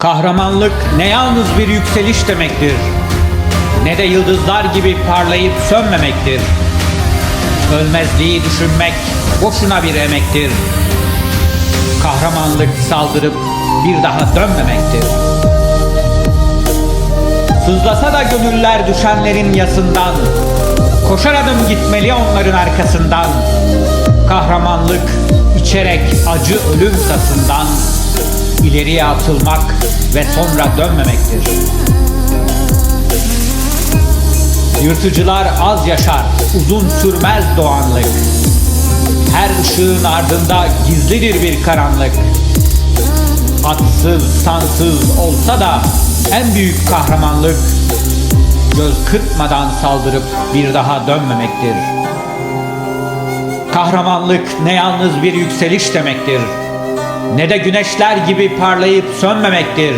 Kahramanlık ne yalnız bir yükseliş demektir. Ne de yıldızlar gibi parlayıp sönmemektir. Ölmezliği düşünmek boşuna bir emektir. Kahramanlık saldırıp bir daha dönmemektir. Sızlasa da gönüller düşenlerin yasından, koşar adım gitmeli onların arkasından. Kahramanlık içerek acı ölüm tasından, ileriye atılmak ve sonra dönmemektir. Yırtıcılar az yaşar, uzun sürmez doğanlık. Her ışığın ardında gizlidir bir karanlık. Atsız, sansız olsa da en büyük kahramanlık göz kırpmadan saldırıp bir daha dönmemektir. Kahramanlık ne yalnız bir yükseliş demektir. Ne de güneşler gibi parlayıp sönmemektir.